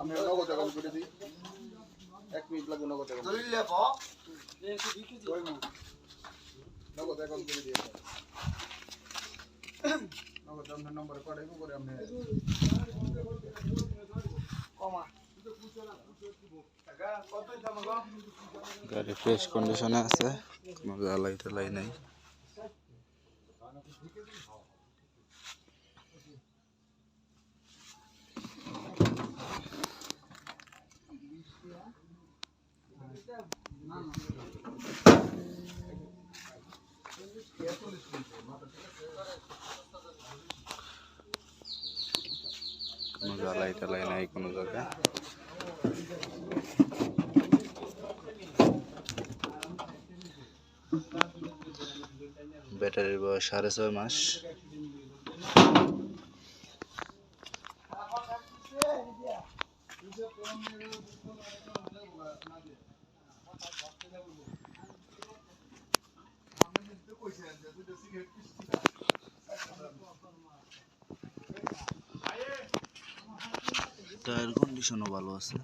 আমি নগদ অ্যাকাউন্ট করে দিই। এক মিনিট লাগবে নগদ অ্যাকাউন্ট নগদ অ্যাকাউন্ট করে দিয়ে নগদ আপনার নম্বরে পাঠাইবো করে আপনি গাড়ি ফ্রেশ কন্ডিশনে আছে কোনো জ্বালাই টালাই নাই। জ্বালাই টালাই নাই কোনো জায়গায়। ব্যাটারির বয়স সাড়ে ছয় মাস। টায়ার কন্ডিশনও ভালো আছে।